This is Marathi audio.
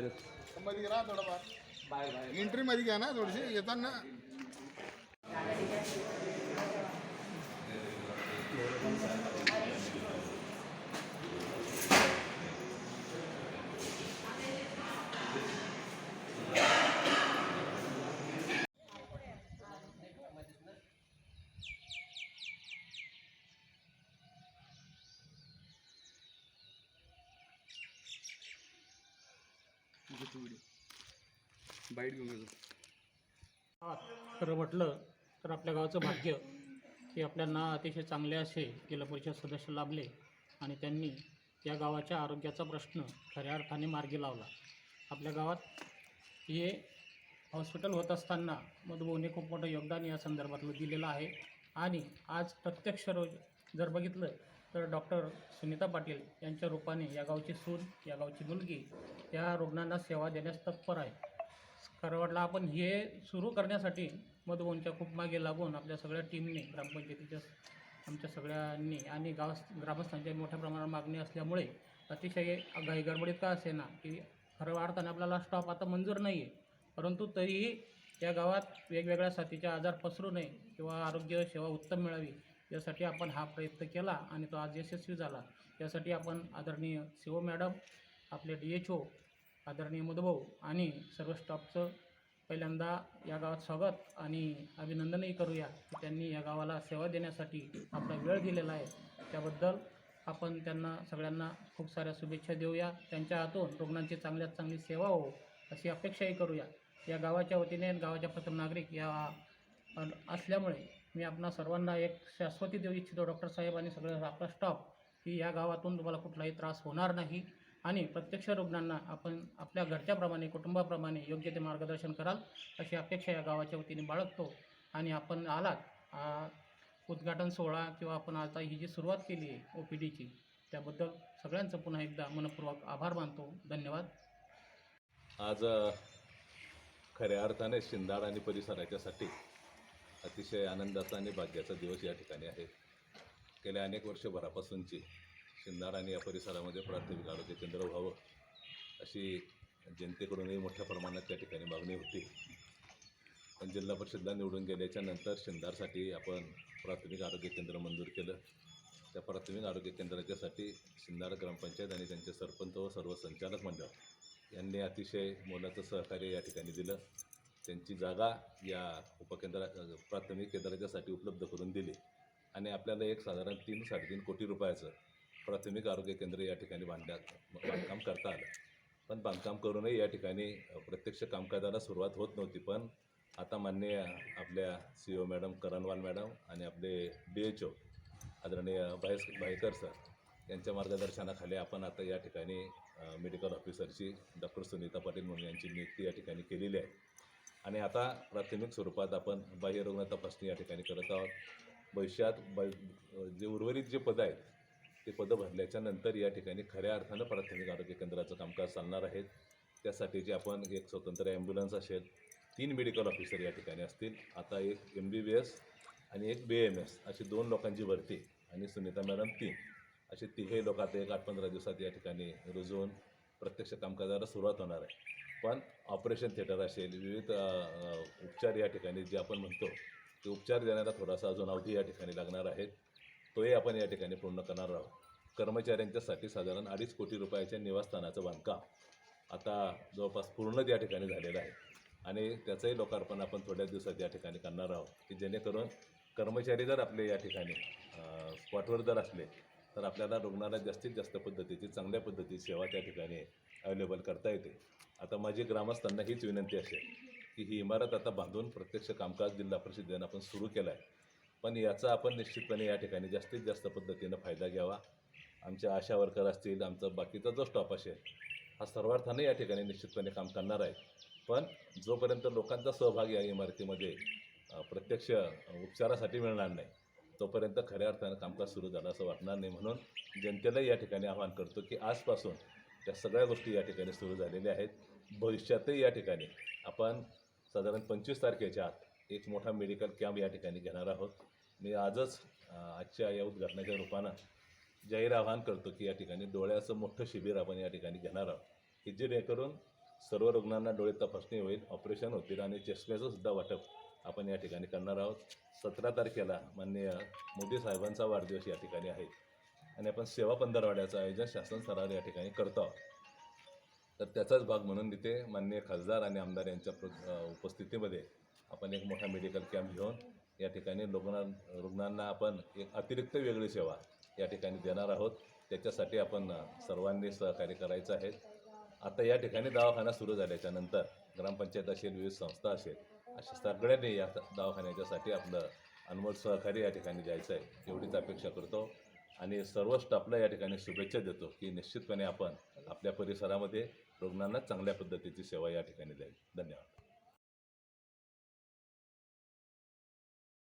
बाहेरच मध्ये राहा थोडंफार. बाहेर बाहेर एंट्री मध्ये घ्या ना थोडीशी येताना. बाईट घेऊन येतो. खरं म्हटलं तर आपल्या गावाचं भाग्य की आपल्याला अतिशय चांगले असे जिल्हा परिषद सदस्य लाभले आणि त्यांनी या गावाच्या आरोग्याचा प्रश्न खऱ्या अर्थाने मार्गी लावला. आपल्या गावात हे हॉस्पिटल होत असताना मधुभाऊने खूप मोठं योगदान या संदर्भातलं दिलेलं आहे. आणि आज प्रत्यक्ष रोज जर बघितलं तर डॉक्टर सुनीता पाटील यांच्या रूपाने या गावची सून या गावची मुलगी या रुग्णांना सेवा देण्यास तत्पर आहे. खरं आपण हे सुरू करण्यासाठी मधुबनच्या खूप मागे लागून आपल्या सगळ्या टीमने ग्रामपंचायतीच्या आमच्या सगळ्यांनी आणि गाव ग्रामस्थांच्या मोठ्या प्रमाणात मागणी असल्यामुळे अतिशय घाई गडबडीत का असे ना की खरं अर्थाने आपल्याला स्टॉप आता मंजूर नाही आहे परंतु तरीही या गावात वेगवेगळ्या साथीच्या आजार पसरू नये किंवा आरोग्य सेवा उत्तम मिळावी यासाठी आपण हा प्रयत्न केला आणि तो आज यशस्वी झाला. यासाठी आपण आदरणीय शिव मॅडम आपले डी एच ओ आदरणीय मधुभाऊ आणि सर्व स्टाफचं पहिल्यांदा या गावात स्वागत आणि अभिनंदनही करूया की त्यांनी या गावाला सेवा देण्यासाठी आपला वेळ दिलेला आहे. त्याबद्दल आपण त्यांना सगळ्यांना खूप साऱ्या शुभेच्छा देऊया. त्यांच्या हातून रुग्णांची चांगल्यात चांगली सेवा हो अशी अपेक्षाही करूया. या गावाच्या वतीने गावाच्या प्रथम नागरिक या असल्यामुळे मी आपणा सर्वांना एक शाश्वती देऊ इच्छितो. डॉक्टर साहेब आणि सगळं आपला स्टाफ की या गावातून तुम्हाला कुठलाही त्रास होणार नाही. आणि प्रत्यक्ष रुग्णांना आपण आपल्या घरच्याप्रमाणे कुटुंबाप्रमाणे योग्य ते मार्गदर्शन कराल अशी अपेक्षा या गावाच्या वतीने बाळगतो. आणि आपण आलात उद्घाटन सोहळा किंवा आपण आता ही जी सुरुवात केली आहे ओ पी डीची त्याबद्दल सगळ्यांचं पुन्हा एकदा मनपूर्वक आभार मानतो. धन्यवाद. आज खऱ्या अर्थाने शिंदाड आणि परिसराच्यासाठी अतिशय आनंदाचा आणि भाग्याचा दिवस या ठिकाणी आहे. गेल्या अनेक वर्षभरापासूनची शिंदाड आणि या परिसरामध्ये प्राथमिक आरोग्य केंद्र व्हावं अशी जनतेकडूनही मोठ्या प्रमाणात त्या ठिकाणी मागणी होती. पण जिल्हा परिषदला निवडून गेल्याच्यानंतर शिंदारसाठी आपण प्राथमिक आरोग्य केंद्र मंजूर केलं. त्या प्राथमिक आरोग्य केंद्राच्यासाठी शिंदार ग्रामपंचायत आणि त्यांचे सरपंच व सर्व संचालक मंडळ यांनी अतिशय मोलाचं सहकार्य या ठिकाणी दिलं. त्यांची जागा या उपकेंद्रा प्राथमिक केंद्राच्यासाठी उपलब्ध करून दिली. आणि आपल्याला एक साधारण तीन साडेतीन कोटी रुपयाचं प्राथमिक आरोग्य केंद्र या ठिकाणी बांधल्या बांधकाम करता आलं. पण बांधकाम करूनही या ठिकाणी प्रत्यक्ष कामकाजाला सुरुवात होत नव्हती. पण आता माननीय आपल्या C O madam Karanwal madam आणि आपले डी एच ओ आदरणीय भायस भाईकर सर यांच्या मार्गदर्शनाखाली आपण आता या ठिकाणी मेडिकल ऑफिसरची डॉक्टर सुनीता पाटील म्हणून यांची नियुक्ती या ठिकाणी केलेली आहे. आणि आता प्राथमिक स्वरूपात आपण बाह्यरुग्ण तपासणी या ठिकाणी करत आहोत. भविष्यात ब जे उर्वरित जे पदं आहेत ते पदं भरल्याच्या नंतर या ठिकाणी खऱ्या अर्थानं प्राथमिक आरोग्य केंद्राचं कामकाज चालणार आहे. त्यासाठीचे आपण एक स्वतंत्र ॲम्ब्युलन्स असेल तीन मेडिकल ऑफिसर या ठिकाणी असतील आता एक एम बी बी एस आणि एक बी एम एस अशी दोन लोकांची भरती आणि सुनीता मॅडम तीन. असे तिघे लोक आता एक आठ पंधरा दिवसात या ठिकाणी रुजवून प्रत्यक्ष कामकाजाला सुरुवात होणार आहे. पण ऑपरेशन थिएटर असेल विविध उपचार या ठिकाणी जे आपण म्हणतो ते उपचार देण्याला थोडासा अजून अवधी या ठिकाणी लागणार आहे. तोही आपण या ठिकाणी पूर्ण करणार आहोत. कर्मचाऱ्यांच्यासाठी साधारण अडीच कोटी रुपयाच्या निवासस्थानाचं बांधकाम आता जवळपास पूर्ण या ठिकाणी झालेलं आहे. आणि त्याचंही लोकार्पण आपण थोड्याच दिवसात या ठिकाणी करणार आहोत की जेणेकरून कर्मचारी जर आपले या ठिकाणी स्पॉटवर जर असले तर आपल्याला रुग्णाला जास्तीत जास्त पद्धतीची चांगल्या पद्धतीची सेवा त्या ठिकाणी अवेलेबल करता येते. आता माझी ग्रामस्थांना हीच विनंती असेल की ही इमारत आता बांधून प्रत्यक्ष कामकाज जिल्हा परिषदेनं आपण सुरू केलं आहे पण याचा आपण निश्चितपणे या ठिकाणी जास्तीत जास्त पद्धतीनं फायदा घ्यावा. आमच्या आशा वर्कर असतील आमचा बाकीचा जो स्टॉप असेल हा सर्वार्थाने या ठिकाणी निश्चितपणे काम करणार आहे. पण जोपर्यंत लोकांचा सहभाग या इमारतीमध्ये प्रत्यक्ष उपचारासाठी मिळणार नाही तोपर्यंत खऱ्या अर्थानं कामकाज सुरू झालं असं वाटणार नाही. म्हणून जनतेला या ठिकाणी आवाहन करतो की आजपासून त्या सगळ्या गोष्टी या ठिकाणी सुरू झालेल्या आहेत. भविष्यातही या ठिकाणी आपण साधारण पंचवीस तारखेच्या आत एक मोठा मेडिकल कॅम्प या ठिकाणी घेणार आहोत. मी आजच आजच्या या उद्घाटनाच्या रूपानं जाहीर आवाहन करतो की या ठिकाणी डोळ्याचं मोठं शिबिर आपण या ठिकाणी घेणार आहोत. की जेणेकरून सर्व रुग्णांना डोळे तपासणी होईल ऑपरेशन होतील आणि चष्म्याचं सुद्धा वाटप आपण या ठिकाणी करणार आहोत. सतरा तारखेला माननीय मोदी साहेबांचा वाढदिवस या ठिकाणी आहे आणि आपण सेवा पंधरवाड्याचं आयोजन शासन स्तरावर या ठिकाणी करतो आहोत. तर त्याचाच भाग म्हणून तिथे माननीय खासदार आणि आमदार यांच्या प्र उपस्थितीमध्ये आपण एक मोठा मेडिकल कॅम्प घेऊन या ठिकाणी रुग्णां रुग्णांना आपण एक अतिरिक्त वेगळी सेवा या ठिकाणी देणार आहोत. त्याच्यासाठी आपण सर्वांनी सहकार्य करायचं आहे. आता या ठिकाणी दवाखाना सुरू झाल्याच्यानंतर ग्रामपंचायत असेल विविध संस्था असेल अशा सगळ्यांनी या दवाखान्याच्यासाठी आपलं अनमोल सहकार्य या ठिकाणी द्यायचं आहे. एवढीच अपेक्षा करतो आणि सर्व स्टाफला या ठिकाणी शुभेच्छा देतो की निश्चितपणे आपण आपल्या परिसरामध्ये रुग्णांना चांगल्या पद्धतीची सेवा या ठिकाणी द्यावी. धन्यवाद.